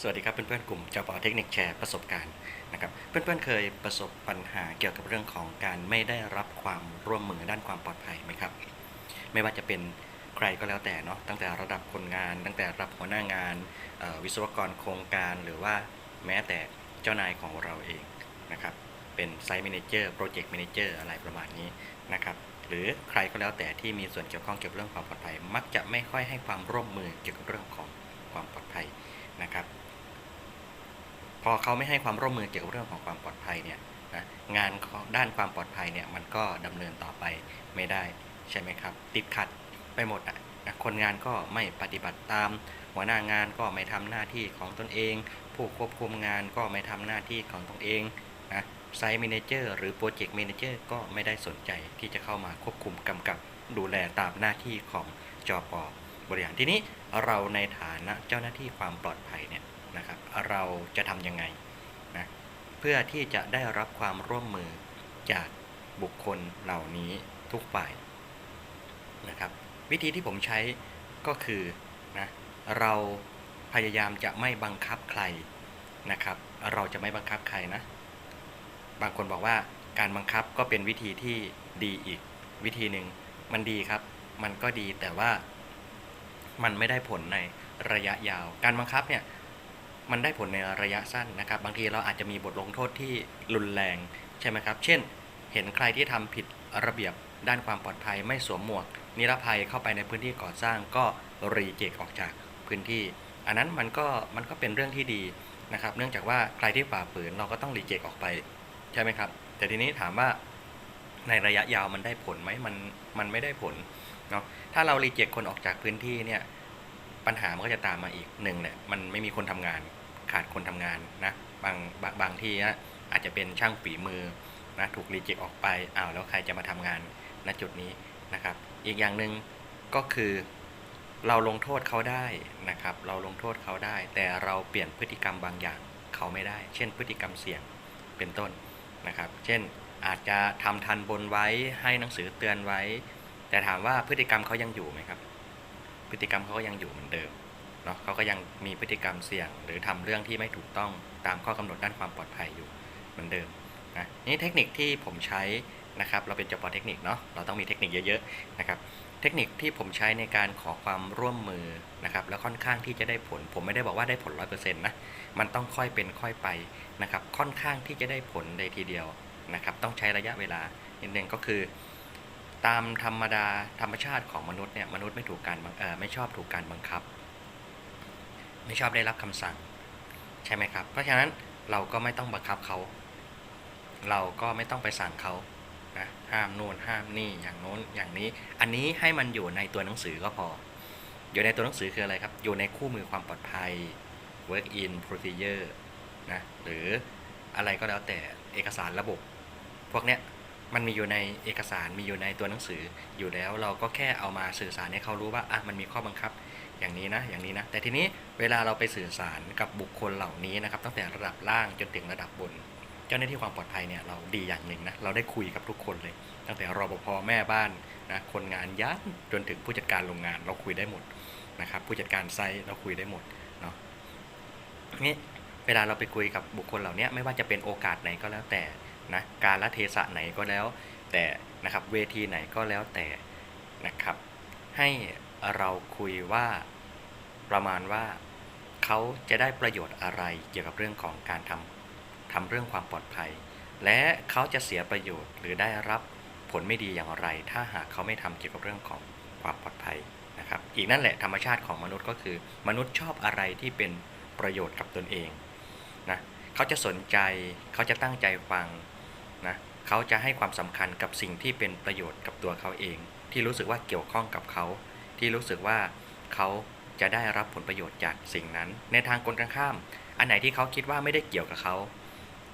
สวัสดีครับเพื่อนๆกลุ่มจปอเทคนิคแชร์ประสบการณ์นะครับเพื่อนๆเคยประสบปัญหาเกี่ยวกับเรื่องของการไม่ได้รับความร่วมมือด้านความปลอดภัยไหมครับ ไม่ว่าจะเป็นใครก็แล้วแต่เนาะตั้งแต่ระดับคนงาน ตั้งแต่ระดับหัวหน้างานวิศวกรโครงการ หรือว่าแม้แต่เจ้านายของเราเองนะครับเป็นไซต์ m ม n เจอร์โปรเจกต์ a ม a เจอร์อะไรประมาณนี้นะครับหรือใครก็แล้วแต่ที่มีส่วนเกี่ยวข้องเกี่ยวกับเรื่องความปลอดภัย มักจะไม่ค่อยให้ความร่วมมือเกี่ยวกับเรื่องของความปลอดภัยนะครับ อเขาไม่ให้ความร่วมมือเกี่ยวกับเรื่องของความปลอดภัยเนี่ยนะงานด้านความปลอดภัยเนี่ยมันก็ดำเนินต่อไปไม่ได้ใช่ไหมครับ ติดขัดไปหมดอะคนงานก็ไม่ปฏิบัติตาม หัวหน้างานก็ไม่ทำหน้าที่ของตนเอง ผู้ควบคุมงานก็ไม่ทำหน้าที่ของตนเองนะไซต์ m ม n เจอร์หรือโปรเจกต์ a ม a เจอร์ก็ไม่ได้สนใจที่จะเข้ามาควบคุมกำกับดูแลตามหน้าที่ของจอปอบริหารทีนี้เราในฐานะเจ้าหน้าที่ความปลอดภัยเนี่ย นะครับ เราจะทำยังไงนะเพื่อที่จะได้รับความร่วมมือจากบุคคลเหล่านี้ทุกฝ่ายนะครับ วิธีที่ผมใช้ก็คือนะเราพยายามจะไม่บังคับใครนะครับ เราจะไม่บังคับใครนะ บางคนบอกว่าการบังคับก็เป็นวิธีที่ดีอีกวิธีหนึ่งมันดีครับ มันก็ดีแต่ว่ามันไม่ได้ผลในระยะยาว การบังคับเนี่ย มันได้ผลในระยะสั้นนะครับ บางทีเราอาจจะมีบทลงโทษที่รุนแรงใช่ไหมครับ เช่น เห็นใครที่ทำผิดระเบียบด้านความปลอดภัยไม่สวมหมวก นิรภัยเข้าไปในพื้นที่ก่อสร้างก็รีเจคออกจากพื้นที่ อันนั้นมันก็มันก็เป็นเรื่องที่ดีนะครับ เนื่องจากว่าใครที่ฝ่าฝืนเราก็ต้องรีเจคออกไปใช่ไหมครับ แต่ทีนี้ถามว่าในระยะยาวมันได้ผลไหมมันมันไม่ได้ผลเนาะถ้าเรารีเจ็คคนออกจากพื้นที่เนี่ยปัญหามันก็จะตามมาอีกหนึ่งเนี่ยมันไม่มีคนทำงาน ขาดคนทำงานนะบางบางบางที่นะอาจจะเป็นช่างฝีมือนะถูกรีเจ็คออกไปอ้าวแล้วใครจะมาทำงานณจุดนี้นะครับ อีกอย่างหนึ่งก็คือเราลงโทษเขาได้นะครับ เราลงโทษเขาได้ แต่เราเปลี่ยนพฤติกรรมบางอย่างเขาไม่ได้ เช่น พฤติกรรมเสี่ยงเป็นต้นนะครับ เช่นอาจจะทำทันบนไว้ให้หนังสือเตือนไว้ แต่ถามว่าพฤติกรรมเขายังอยู่ไหมครับ พฤติกรรมเขาก็ยังอยู่เหมือนเดิม เนาะเขาก็ยังมีพฤติกรรมเสี่ยง หรือทำเรื่องที่ไม่ถูกต้องตามข้อกำหนดด้านความปลอดภัยอยู่เหมือนเดิมนะนี่เทคนิคที่ผมใช้นะครับ เราเป็นจปเทคนิคเนาะเราต้องมีเทคนิคเยอะๆนะครับเทคนิคที่ผมใช้ในการขอความร่วมมือนะครับแล้วค่อนข้างที่จะได้ผล ผมไม่ได้บอกว่าได้ผล 100%นะมันต้องค่อยเป็นค่อยไปนะครับค่อนข้างที่จะได้ผลในทีเดียวนะครับต้องใช้ระยะเวลานิดนึงก็คือ ตามธรรมดาธรรมชาติของมนุษย์เนี่ยมนุษย์ไม่ถูกการไม่ชอบถูกการบังคับ ไม่ชอบได้รับคำสั่งใช่ไหมครับ เพราะฉะนั้นเราก็ไม่ต้องบังคับเขา เราก็ไม่ต้องไปสั่งเขานะห้ามนู่นห้ามนี่อย่างโน้นอย่างนี้ อันนี้ให้มันอยู่ในตัวหนังสือก็พอ อยู่ในตัวหนังสือคืออะไรครับ อยู่ในคู่มือความปลอดภัย work in procedure นะหรืออะไรก็แล้วแต่เอกสารระบบ พวกเนี้ย มันมีอยู่ในเอกสารมีอยู่ในตัวหนังสืออยู่แล้วเราก็แค่เอามาสื่อสารให้เขารู้ว่าอะมันมีข้อบังคับอย่างนี้นะอย่างนี้นะ แต่ทีนี้เวลาเราไปสื่อสารกับบุคคลเหล่านี้นะครับ ตั้งแต่ระดับล่างจนถึงระดับบน เจ้าหน้าที่ความปลอดภัยเนี่ยเราดีอย่างหนึ่งนะเราได้คุยกับทุกคนเลย ตั้งแต่รปภแม่บ้านนะคนงานยันจนถึงผู้จัดการโรงงานเราคุยได้หมดนะครับ ผู้จัดการไซต์เราคุยได้หมดเนาะนี่เวลาเราไปคุยกับบุคคลเหล่านี้ไม่ว่าจะเป็นโอกาสไหนก็แล้วแต่ นะการละเทศะไหนก็แล้วแต่นะครับเวทีไหนก็แล้วแต่นะครับ ให้เราคุยว่าประมาณว่าเขาจะได้ประโยชน์อะไรเกี่ยวกับเรื่องของการทำทำเรื่องความปลอดภัย และเขาจะเสียประโยชน์หรือได้รับผลไม่ดีอย่างไร ถ้าหากเขาไม่ทำเกี่ยวกับเรื่องของความปลอดภัยนะครับ อีกนั่นแหละธรรมชาติของมนุษย์ก็คือ มนุษย์ชอบอะไรที่เป็นประโยชน์กับตนเองนะเขาจะสนใจเขาจะตั้งใจฟัง เขาจะให้ความสำคัญกับสิ่งที่เป็นประโยชน์กับตัวเขาเอง ที่รู้สึกว่าเกี่ยวข้องกับเขา ที่รู้สึกว่าเขาจะได้รับผลประโยชน์จากสิ่งนั้น ในทางกลกันข้าม อันไหนที่เขาคิดว่าไม่ได้เกี่ยวกับเขา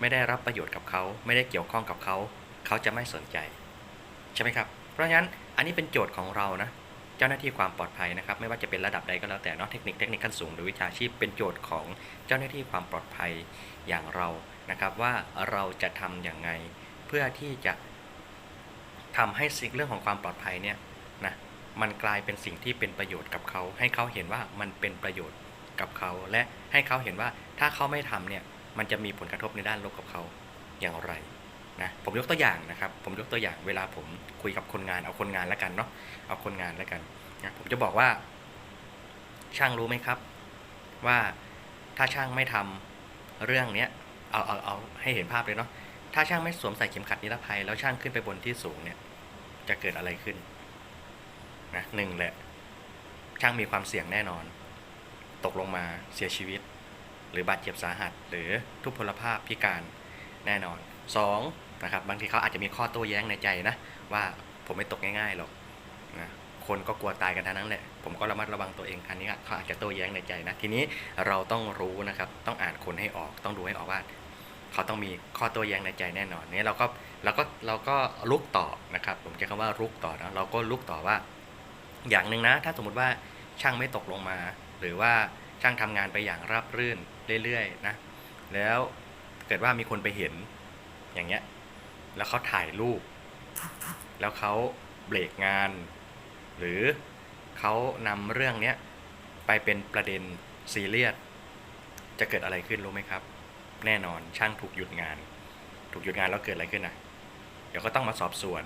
ไม่ได้รับประโยชน์กับเขา ไม่ได้เกี่ยวข้องกับเขา เขาจะไม่สนใจ ใช่ไหมครับ เพราะฉะนั้นอันนี้เป็นโจทย์ของเรานะเจ้าหน้าที่ความปลอดภัยนะครับ ไม่ว่าจะเป็นระดับใดก็แล้วแต่เนอะเทคนิคเทคนิคขั้นสูงหรือวิชาชีพเป็นโจทย์ของเจ้าหน้าที่ความปลอดภัยอย่างเรานะครับ ว่าเราจะทำอย่างไง เพื่อที่จะทำให้สิ่งเรื่องของความปลอดภัยเนี่ยนะมันกลายเป็นสิ่งที่เป็นประโยชน์กับเขา ให้เขาเห็นว่ามันเป็นประโยชน์กับเขา และให้เขาเห็นว่าถ้าเขาไม่ทำเนี่ยมันจะมีผลกระทบในด้านลบกับเขาอย่างไรนะผมยกตัวอย่างนะครับ ผมยกตัวอย่างเวลาผมคุยกับคนงานเอาคนงานแล้วกันเนาะเอาคนงานแล้วกันนะผมจะบอกว่า ช่างรู้ไหมครับ ว่าถ้าช่างไม่ทำเรื่องเนี้ยเอาเอาเอาให้เห็นภาพเลยเนาะ ถ้าช่างไม่สวมใส่เข็มขัดนิรภัย แล้วช่างขึ้นไปบนที่สูงเนี่ย จะเกิดอะไรขึ้นนะหนึ่งแหละ ช่างมีความเสี่ยงแน่นอน ตกลงมาเสียชีวิต หรือบาดเจ็บสาหัส หรือทุพพลภาพพิการแน่นอนสองนะครับบางทีเขาอาจจะมีข้อโต้แย้งในใจนะ ว่าผมไม่ตกง่ายๆหรอกนะคนก็กลัวตายกันทั้งนั้นแหละ ผมก็ระมัดระวังตัวเองคันนี้เขาอาจจะโต้แย้งในใจนะ ทีนี้เราต้องรู้นะครับ ต้องอ่านคนให้ออก ต้องดูให้ออกว่า เขาต้องมีข้อโต้แย้งในใจแน่นอนนี่เราก็เราก็เราก็ลุกต่อนะครับ ผมใช้คำว่าลุกต่อนะเราก็ลุกต่อว่า อย่างหนึ่งนะ ถ้าสมมติว่าช่างไม่ตกลงมา หรือว่าช่างทำงานไปอย่างราบรื่นเรื่อยๆนะแล้วเกิดว่ามีคนไปเห็นอย่างเงี้ย แล้วเขาถ่ายรูป แล้วเขาเบรกงาน หรือเขานำเรื่องเนี้ยไปเป็นประเด็นซีเรียส จะเกิดอะไรขึ้นรู้ไหมครับ แน่นอน ช่างถูกหยุดงาน ถูกหยุดงานแล้วเกิดอะไรขึ้นนะเดี๋ยวก็ต้องมาสอบสวน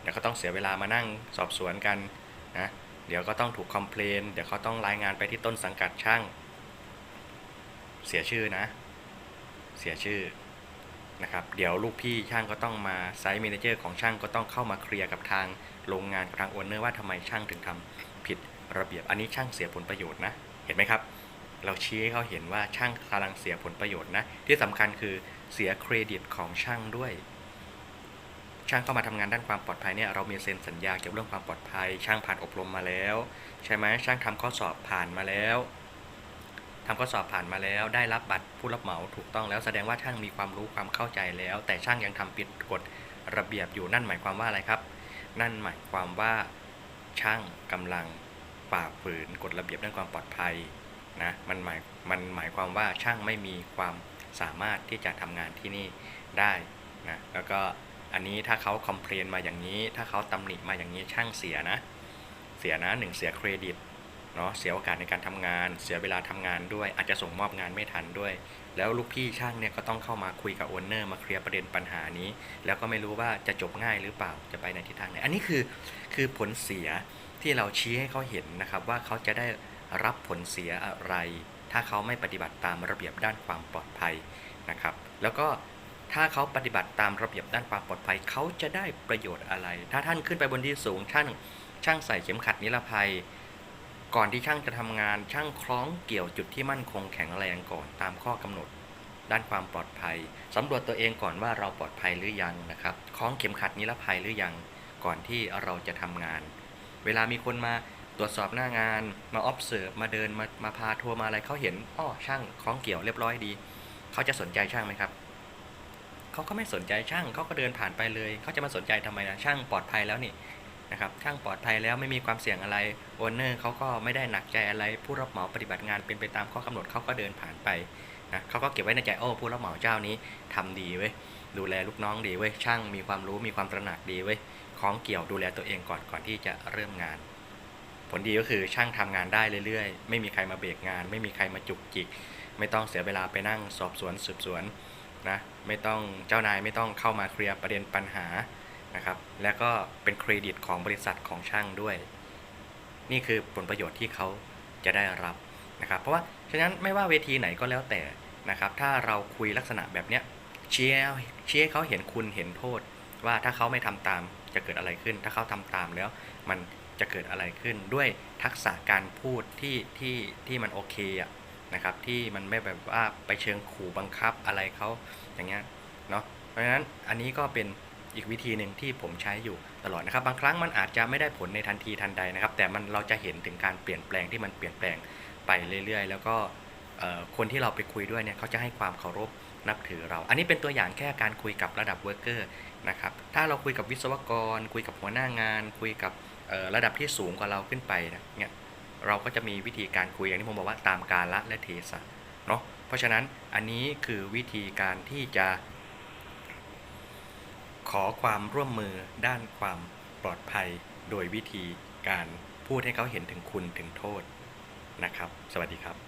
เดี๋ยวก็ต้องเสียเวลามานั่งสอบสวนกันนะเดี๋ยวก็ต้องถูกคอมเพลนเดี๋ยวเขาต้องรายงานไปที่ต้นสังกัดช่าง เสียชื่อนะ เสียชื่อนะครับ เดี๋ยวลูกพี่ช่างก็ต้องมาไซต์ m ม n เจอร์ของช่างก็ต้องเข้ามาเคลียร์กับทางโรงงานกับทางโอนเนอร์ว่าทำไมช่างถึงทำผิดระเบียบ อันนี้ช่างเสียผลประโยชน์นะ เห็นไหมครับ เราชี้ให้เขาเห็นว่าช่างกำลังเสียผลประโยชน์นะ ที่สำคัญคือเสียเครดิตของช่างด้วย ช่างเข้ามาทำงานด้านความปลอดภัยเนี่ยเรามีเซ็นสัญญาเกี่ยวกับเรื่องความปลอดภัย ช่างผ่านอบรมมาแล้ว ใช่ไหมช่างทำข้อสอบผ่านมาแล้วทำข้อสอบผ่านมาแล้วได้รับบัตรผู้รับเหมาถูกต้องแล้วแสดงว่าช่างมีความรู้ความเข้าใจแล้ว แต่ช่างยังทำผิดกฎระเบียบอยู่นั่นหมายความว่าอะไรครับ นั่นหมายความว่าช่างกำลังฝ่าฝืนกฎระเบียบด้านความปลอดภัย นะมันหมายมันหมายความว่าช่างไม่มีความสามารถที่จะทำงานที่นี่ได้นะแล้วก็อันนี้ถ้าเขาคอมเพลนมาอย่างนี้ ถ้าเขาตำหนิมาอย่างนี้ช่างเสียนะ เสียนะหนึ่งเสียเครดิตเนาะเสียโอกาสในการทำงาน เสียเวลาทำงานด้วย อาจจะส่งมอบงานไม่ทันด้วย แล้วลูกพี่ช่างเนี่ยก็ต้องเข้ามาคุยกับโอนเนอร์มาเคลียร์ประเด็นปัญหานี้ แล้วก็ไม่รู้ว่าจะจบง่ายหรือเปล่าจะไปในทิศทางไหนอันนี้คือคือผลเสียที่เราชี้ให้เขาเห็นนะครับว่าเขาจะได้ รับผลเสียอะไร ถ้าเขาไม่ปฏิบัติตามระเบียบด้านความปลอดภัยนะครับ แล้วก็ถ้าเขาปฏิบัติตามระเบียบด้านความปลอดภัย เขาจะได้ประโยชน์อะไร ถ้าท่านขึ้นไปบนที่สูงช่างช่างใส่เข็มขัดนิรภัย ก่อนที่ช่างจะทำงาน ช่างคล้องเกี่ยวจุดที่มั่นคงแข็งแรงก่อนตามข้อกำหนด ด้านความปลอดภัยสำรวจตัวเองก่อนว่าเราปลอดภัยหรือยังนะครับคล้องเข็มขัดนิรภัยหรือยังก่อนที่เราจะทำงาน เวลามีคนมา ตรวจสอบหน้างานมา observe มาเดินมามาพาทัวร์มาอะไรเขาเห็นอ้อช่างคล้องเกี่ยวเรียบร้อยดีเขาจะสนใจช่างไหมครับเขาก็ไม่สนใจช่างเขาก็เดินผ่านไปเลยเขาจะมาสนใจทำไมนะช่างปลอดภัยแล้วนี่นะครับช่างปลอดภัยแล้วไม่มีความเสี่ยงอะไรโอนเนอร์เขาก็ไม่ได้หนักใจอะไร ผู้รับเหมาปฏิบัติงานเป็นไปตามข้อกำหนดเขาก็เดินผ่านไปนะเขาก็เก็บไว้ในใจโอ้ผู้รับเหมาเจ้านี้ทำดีเว้ยดูแลลูกน้องดีเว้ยช่างมีความรู้มีความตระหนักดีเว้ยคล้องเกี่ยวดูแลตัวเองก่อนก่อนที่จะเริ่มงาน ผลดีก็คือช่างทำงานได้เรื่อยๆ ไม่มีใครมาเบรกงาน ไม่มีใครมาจุกจิก ไม่ต้องเสียเวลาไปนั่งสอบสวนสืบสวนนะไม่ต้องเจ้านายไม่ต้องเข้ามาเคลียร์ประเด็นปัญหานะครับ แล้วก็เป็นเครดิตของบริษัทของช่างด้วย นี่คือผลประโยชน์ที่เขาจะได้รับนะครับ เพราะว่าฉะนั้นไม่ว่าเวทีไหนก็แล้วแต่นะครับ ถ้าเราคุยลักษณะแบบเนี้ยเชียร์เชียร์ให้เขาเห็นคุณเห็นโทษ ว่าถ้าเขาไม่ทำตามจะเกิดอะไรขึ้น ถ้าเขาทำตามแล้วมัน จะเกิดอะไรขึ้นด้วยทักษะการพูดที่ที่ที่มันโอเคอะนะครับที่มันไม่แบบว่าไปเชิงขู่บังคับอะไรเขาอย่างเงี้ยเนาะเพราะฉะนั้นอันนี้ก็เป็นอีกวิธีหนึ่งที่ผมใช้อยู่ตลอดนะครับ บางครั้งมันอาจจะไม่ได้ผลในทันทีทันใดนะครับ แต่มันเราจะเห็นถึงการเปลี่ยนแปลงที่มันเปลี่ยนแปลงไปเรื่อยๆ แล้วก็คนที่เราไปคุยด้วยเนี่ยเขาจะให้ความเคารพนับถือเรา อันนี้เป็นตัวอย่างแค่การคุยกับระดับเวิร์กเกอร์นะครับถ้าเราคุยกับวิศวกร คุยกับหัวหน้างาน คุยกับ ระดับที่สูงกว่าเราขึ้นไปนะเนี่ยเราก็จะมีวิธีการคุยอย่างที่ผมบอกว่าตามกาลและเทศะเนาะเพราะฉะนั้นอันนี้คือวิธีการที่จะ ขอความร่วมมือด้านความปลอดภัยโดยวิธีการพูดให้เขาเห็นถึงคุณถึงโทษนะครับ สวัสดีครับ